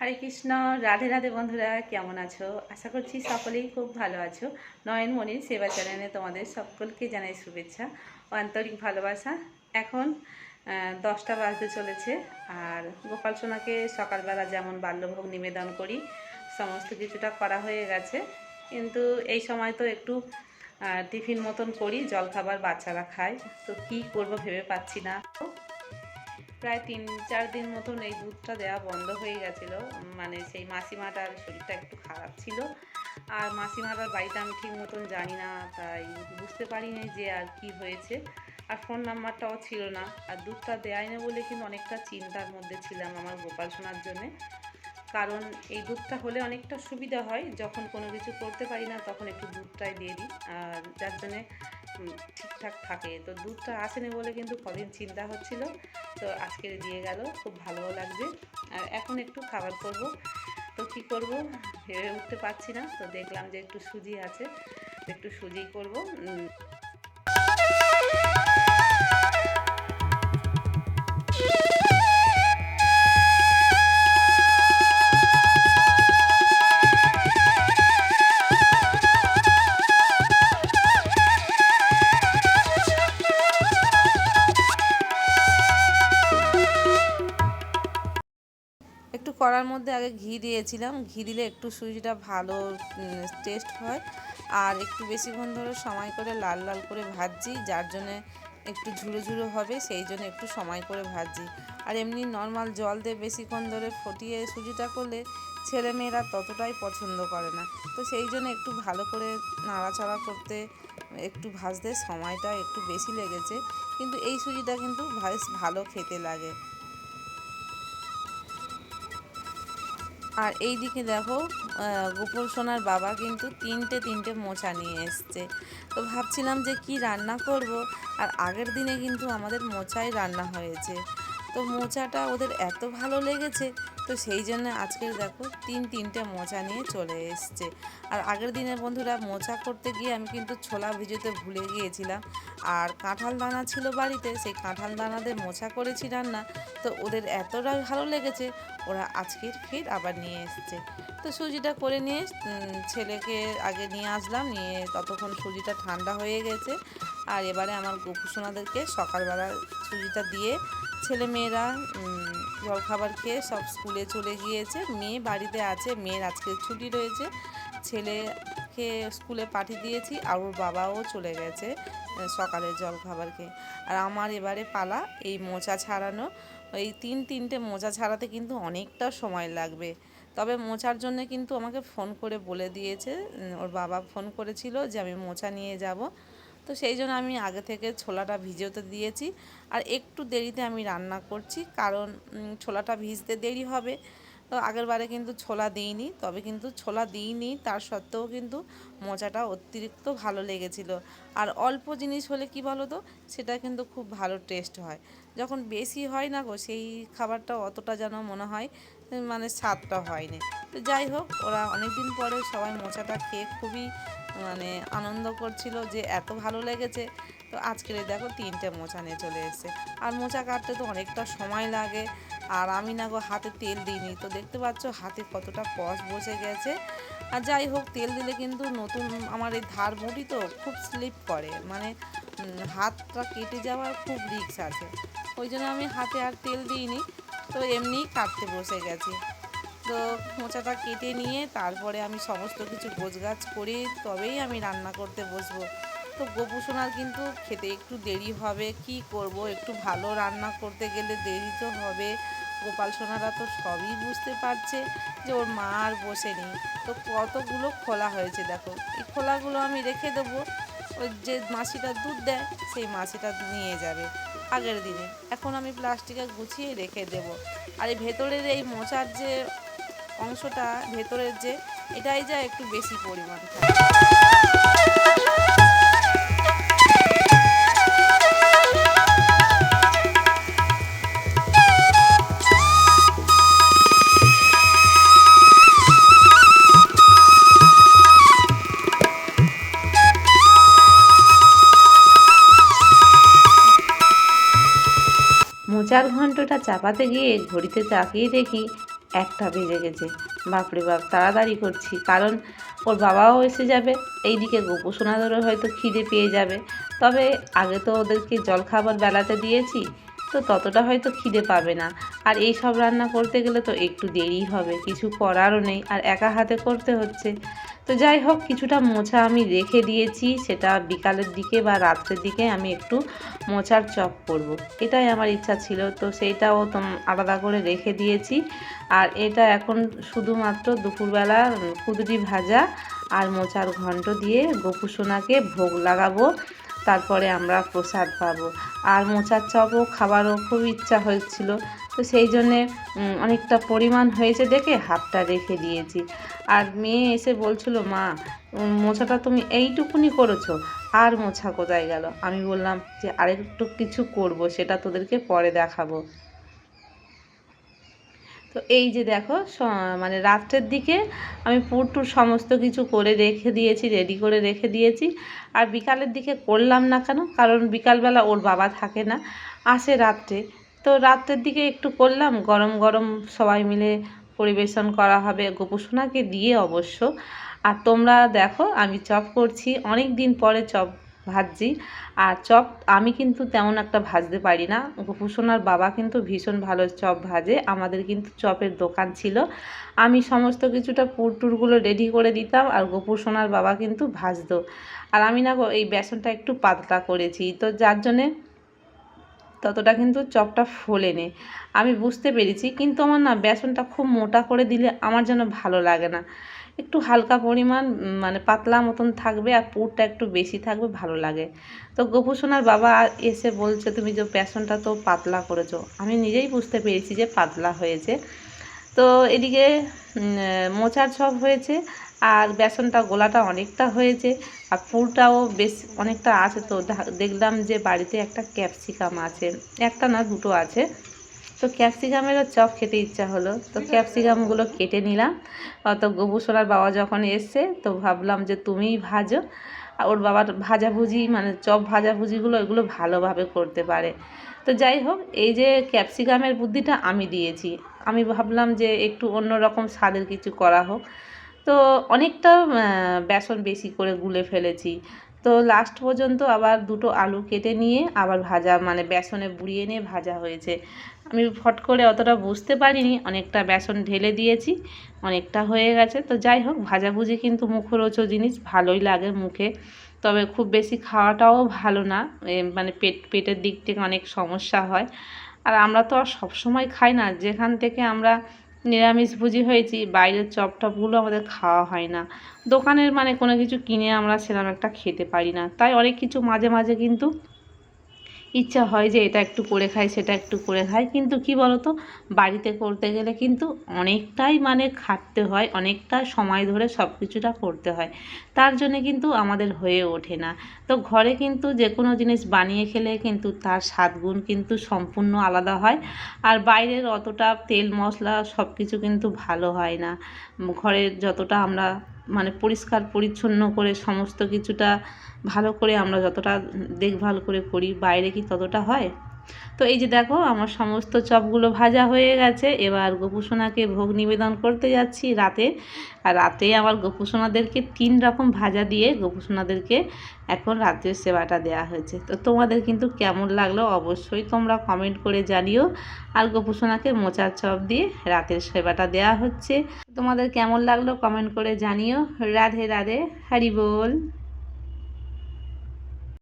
হরে কৃষ্ণ, রাধে রাধে বন্ধুরা, কেমন আছো? আশা করছি সকলেই খুব ভালো আছো। নয়নমণির সেবা চ্যানেলে তোমাদের সকলকে জানাই শুভেচ্ছা, আন্তরিক ভালোবাসা। এখন দশটা বাজতে চলেছে আর গোপাল সোনাকে সকালবেলা যেমন বাল্যভোগ নিবেদন করি, সমস্ত কিছুটা করা হয়ে গেছে। কিন্তু এই সময় তো একটু টিফিন মতন করি, জলখাবার বাচ্চারা খায়। তো কী করব ভেবে পাচ্ছি না। প্রায় তিন, চার দিন মতন এই দুধটা দেওয়া বন্ধ হয়ে গেছিল। মানে সেই মাসিমাটার শরীরটা একটু খারাপ ছিল। আর মাসিমাটার বাড়িতে আমি ঠিক মতন জানি না, তাই বুঝতে পারিনি যে আর কি হয়েছে। আর ফোন নাম্বারটাও ছিল না। আর দুধটা দেয় না বলে কিন্তু অনেকটা চিন্তার মধ্যে ছিলাম আমার গোপাল শোনার জন্যে। কারণ এই দুধটা হলে অনেকটা সুবিধা হয়। যখন কোনো কিছু করতে পারি না, তখন একটু দুধটাই দিয়ে দিই। আর যার জন্যে ঠিকঠাক থাকে। তো দুধটা আসেনি বলে কিন্তু কদিন চিন্তা হচ্ছিল। তো আজকে দিয়ে গেল, খুব ভালোও লাগবে আর এখন একটু খাবার করব। তো কি করব? ভেবে উঠতে পারছি না। তো দেখলাম যে একটু সুজি আছে। একটু সুজি করব। কড়ার মধ্যে আগে ঘি দিয়েছিলাম। ঘি দিলে একটু সুজিটা ভালো টেস্ট হয়। আর একটু বেশিক্ষণ ধরে সময় করে লাল লাল করে ভাজছি, যার জন্যে একটু ঝুড়ো ঝুড়ো হবে, সেই জন্য একটু সময় করে ভাজছি। আর এমনি নর্মাল জল দিয়ে বেশিক্ষণ ধরে ফুটিয়ে সুজিটা করলে ছেলেমেয়েরা ততটাই পছন্দ করে না। তো সেই জন্য একটু ভালো করে নাড়াচাড়া করতে, একটু ভাজতে সময়টা একটু বেশি লেগেছে। কিন্তু এই সুজিটা কিন্তু ভালো খেতে লাগে। আর এই দিকে দেখো গোপাল সোনার বাবা কিন্তু তিনটে তিনটে মোচা নিয়ে এসছে। তো ভাবছিলাম যে কি রান্না করব, আর আগের দিনে কিন্তু আমাদের মোচাই রান্না হয়েছে। তো মোচাটা ওদের এত ভালো লেগেছে তো সেই জন্য আজকের দেখো তিন তিনটে মোচা নিয়ে চলে এসছে। আর আগের দিনে বন্ধুরা মোচা করতে গিয়ে আমি কিন্তু ছোলা ভিজোতে ভুলে গিয়েছিলাম। আর কাঁঠাল দানা ছিল বাড়িতে, সেই কাঁঠাল দানাদের মোচা করেছি রান্না। তো ওদের এতটা ভালো লেগেছে, ওরা আজকের ফের আবার নিয়ে এসছে। তো সুজিটা করে নিয়ে ছেলেকে আগে নিয়ে আসলাম, নিয়ে ততক্ষণ সুজিটা ঠান্ডা হয়ে গেছে। আর এবারে আমার গোপুসোনাদেরকে সকালবেলা সুজিটা দিয়ে ছেলে মেয়েরা উম, জলখাবার খেয়ে সব স্কুলে চলে গিয়েছে। মেয়ে বাড়িতে আছে মেয়ের আজকে ছুটি রয়েছে। ছেলেকে স্কুলে পাঠিয়ে দিয়েছি আর ওর বাবাও চলে গেছে সকালের জলখাবার খেয়ে। আর আমার এবারে পালা এই মোচা ছাড়ানো। এই তিন তিনটে মোচা ছাড়াতে কিন্তু অনেকটা সময় লাগবে। তবে মোচার জন্য কিন্তু আমাকে ফোন করে বলে দিয়েছে ওর বাবা ফোন করেছিল যে আমি মোচা নিয়ে যাব। তো সেই জন্য আমি আগে থেকে ছোলাটা ভিজোতে দিয়েছি। আর একটু দেরিতে আমি রান্না করছি, কারণ ছোলাটা ভিজতে দেরি হবে। তো আগের বারে কিন্তু ছোলা দিইনি, তবে কিন্তু ছোলা দিইনি, তার সত্ত্বেও কিন্তু মোচাটা অতিরিক্ত ভালো লেগেছিল। আর অল্প জিনিস হলে কি বলো তো সেটা কিন্তু খুব ভালো টেস্ট হয়। যখন বেশি হয় না গো, সেই খাবারটা অতটা যেন মনে হয় মানে স্বাদটা হয়নি। তো যাই হোক, ওরা অনেক দিন পরে সবাই মোচাটা খেয়ে খুবই মানে আনন্দ করছিল যে এত ভালো লেগেছে। তো আজকের দেখো তিনটে মোচা নিয়ে চলে এসেছে। আর মোচা কাটতে তো অনেকটা সময় লাগে। আর আমি না গো হাতে তেল দিইনি। তো দেখতে পাচ্ছ হাতে কতটা কষ বসে গেছে। আর যাই হোক, তেল দিলে কিন্তু নতুন আমার এই ধার মুটি তো খুব স্লিপ করে। মানে হাতটা কেটে যাওয়ার খুব রিক্স আছে। ওই জন্য আমি হাতে আর তেল দিইনি। তো এমনিই কাটতে বসে গেছে। তো মোচাটা কেটে নিয়ে তারপরে আমি সমস্ত কিছু গোছগাছ করে তবেই আমি রান্না করতে বসবো। তো গোপু সোনার কিন্তু খেতে একটু দেরি হবে, কি করব? একটু ভালো রান্না করতে গেলে দেরি তো হবে। গোপাল সোনারা তো সবই বুঝতে পারছে যে ওর মা আর বসে নেই। তো কতগুলো খোলা হয়েছে দেখো। এই খোলাগুলো আমি রেখে দেবো। ওই যে মাসিটা দুধ দেয়, সেই মাসিটা নিয়ে যাবে। আগের দিনে। এখন আমি প্লাস্টিকে গুছিয়ে রেখে দেব। আর এই ভেতরের এই মোচার যে অংশটা, ভেতরের যে, এটাই যা একটু বেশি পরিমাণ থাকে মোচার ঘন্টটা চাপাতে গিয়ে ঘড়িতে তাকিয়ে দেখি একটা বেজে গেছে। বাপরে বাপ, তাড়াতাড়ি করছি, কারণ ওর বাবাও এসে যাবে। এইদিকে গোপুসোনাদেরও হয়তো খিদে পেয়ে যাবে। তবে আগে তো ওদেরকে জলখাবার বেলাতে দিয়েছি, তো ততটা হয়তো খিদে পাবে না। আর এই সব রান্না করতে গেলে তো একটু দেরি হবে, কিছু করারও নেই, আর একা হাতে করতে হচ্ছে। তো যাই হোক, কিছুটা মোছা আমি রেখে দিয়েছি। সেটা বিকালের দিকে বা রাত্রের দিকে আমি একটু মোচার চপ করব। এটাই আমার ইচ্ছা ছিল। তো সেইটাও তো আলাদা করে রেখে দিয়েছি। আর এটা এখন শুধুমাত্র দুপুরবেলা কুদরি ভাজা আর মোচার ঘন্ট দিয়ে গোপুসোনাকে ভোগ লাগাবো। তারপরে আমরা প্রসাদ পাবো। আর মোচার চপও খাবারও খুব ইচ্ছা হচ্ছিল তো সেই জন্যে অনেকটা পরিমাণ হয়েছে দেখে হাফটা রেখে দিয়েছি। আর মেয়ে এসে বলছিল, মা মোছাটা তুমি এইটুকুনি করেছ, আর মোছা কোথায় গেল? আমি বললাম যে, আরেকটু কিছু করব, সেটা তোদেরকে পরে দেখাবো। তো এই যে দেখো মানে রাত্রের দিকে আমি পুরটুর সমস্ত কিছু করে রেখে দিয়েছি, রেডি করে রেখে দিয়েছি। আর বিকালের দিকে করলাম না কেন? কারণ বিকালবেলা ওর বাবা থাকে না, আসে রাত্রে। তো রাতের দিকে একটু করলাম, গরম গরম সবাই মিলে পরিবেশন করা হবে, গোপুসোনাকে দিয়ে অবশ্য। আর তোমরা দেখো, আমি চপ করছি অনেক দিন পরে চপ ভাজছি। আর চপ আমি কিন্তু তেমন একটা ভাজতে পারি না। গোপুসোনার বাবা কিন্তু ভীষণ ভালো চপ ভাজে, আমাদের কিন্তু চপের দোকান ছিল। আমি সমস্ত কিছুটা পুরটুরগুলো রেডি করে দিতাম আর গোপুসোনার বাবা কিন্তু ভাজতো। আর আমি না এই বেসনটা একটু পাতলা করেছি, তো যার জন্যে ততটা কিন্তু চপটা ফোলেনি। আমি বুঝতে পেরেছি, কিন্তু আমার না বেসনটা খুব মোটা করে দিলে আমার যেন ভালো লাগে না। একটু হালকা পরিমাণ মানে পাতলা মতন থাকবে আর পুরটা একটু বেশি থাকবে, ভালো লাগে। তো গোপুসোনার বাবা এসে বলছে, তুমি যে বেসনটা তো পাতলা করেছ। আমি নিজেই বুঝতে পেরেছি যে পাতলা হয়েছে। তো এদিকে মোচার চপ হয়েছে। আর বেসনটা গোলাটা অনেকটা হয়েছে আর ফুলটাও বেশ অনেকটা আছে তো দেখলাম যে বাড়িতে একটা ক্যাপসিকাম আছে। একটা না, দুটো আছে। তো ক্যাপসিকামেরও চপ খেতে ইচ্ছা হলো। তো ক্যাপসিকামগুলো কেটে নিলাম। তো গোবুসোনার বাবা যখন এসছে, তো ভাবলাম যে তুমিই ভাজো। আর ওর বাবার ভাজাভুজি মানে চপ ভাজাভুজিগুলো এগুলো ভালোভাবে করতে পারে। তো যাই হোক, এই যে ক্যাপসিকামের বুদ্ধিটা আমি দিয়েছি। আমি ভাবলাম যে একটু অন্য রকম স্বাদের কিছু করা হোক। তো অনেকটা বেসন বেশি করে গুলে ফেলেছি। তো লাস্ট পর্যন্ত আবার দুটো আলু কেটে নিয়ে আবার ভাজা মানে বেসনে বুড়িয়ে নিয়ে ভাজা হয়েছে। আমি ফট করে অতটা বুঝতে পারিনি, অনেকটা বেসন ঢেলে দিয়েছি, অনেকটা হয়ে গেছে। তো যাই হোক, ভাজাভুজি কিন্তু মুখরোচ জিনিস, ভালোই লাগে মুখে। তবে খুব বেশি খাওয়াটাও ভালো না মানে পেট, পেটের দিক থেকে অনেক সমস্যা হয়। আর আমরা তো আর সবসময় খাই না, যেখান থেকে আমরা নিরামিষভোজী হয়েছি, বাইরের চপ টপগুলো আমাদের খাওয়া হয় না। দোকানের মানে কোনো কিছু কিনে আমরা সেরকম একটা খেতে পারি না। তাই অনেক কিছু মাঝে মাঝে কিন্তু ইচ্ছা হয় যে এটা একটু করে খাই, সেটা একটু করে খাই। কিন্তু কি বলতো, বাড়িতে করতে গেলে কিন্তু অনেকটাই মানে খাটতে হয়, অনেকটা সময় ধরে সব কিছুটা করতে হয়। তার জন্য কিন্তু আমাদের হয়ে ওঠে না। তো ঘরে কিন্তু যে কোনো জিনিস বানিয়ে খেলে কিন্তু তার স্বাদগুণ কিন্তু সম্পূর্ণ আলাদা হয়। আর বাইরের অতটা তেল মশলা সব কিছু কিন্তু ভালো হয় না। ঘরের যতটা আমরা মানে পরিষ্কার, পরিচ্ছন্ন করে সমস্ত কিছুটা ভালো করে আমরা যতটা দেখভাল করে করি, বাইরে কি ততটা হয়? তো এই যে দেখো, আমার সমস্ত চপগুলো ভাজা হয়ে গেছে। এবার গোপুসোনাকে ভোগ নিবেদন করতে যাচ্ছি রাতে। আর রাতে আমার গোপুসোনাদেরকে তিন রকম ভাজা দিয়ে গোপুসোনাদেরকে এখন রাত্রের সেবাটা দেওয়া হয়েছে। তো তোমাদের কিন্তু কেমন লাগল অবশ্যই তোমরা কমেন্ট করে জানিও। আর গোপুসোনাকে মোচার চপ দিয়ে রাতের সেবাটা দেওয়া হচ্ছে। তোমাদের কেমন লাগল কমেন্ট করে জানিও। রাধে রাধে, হরি বল।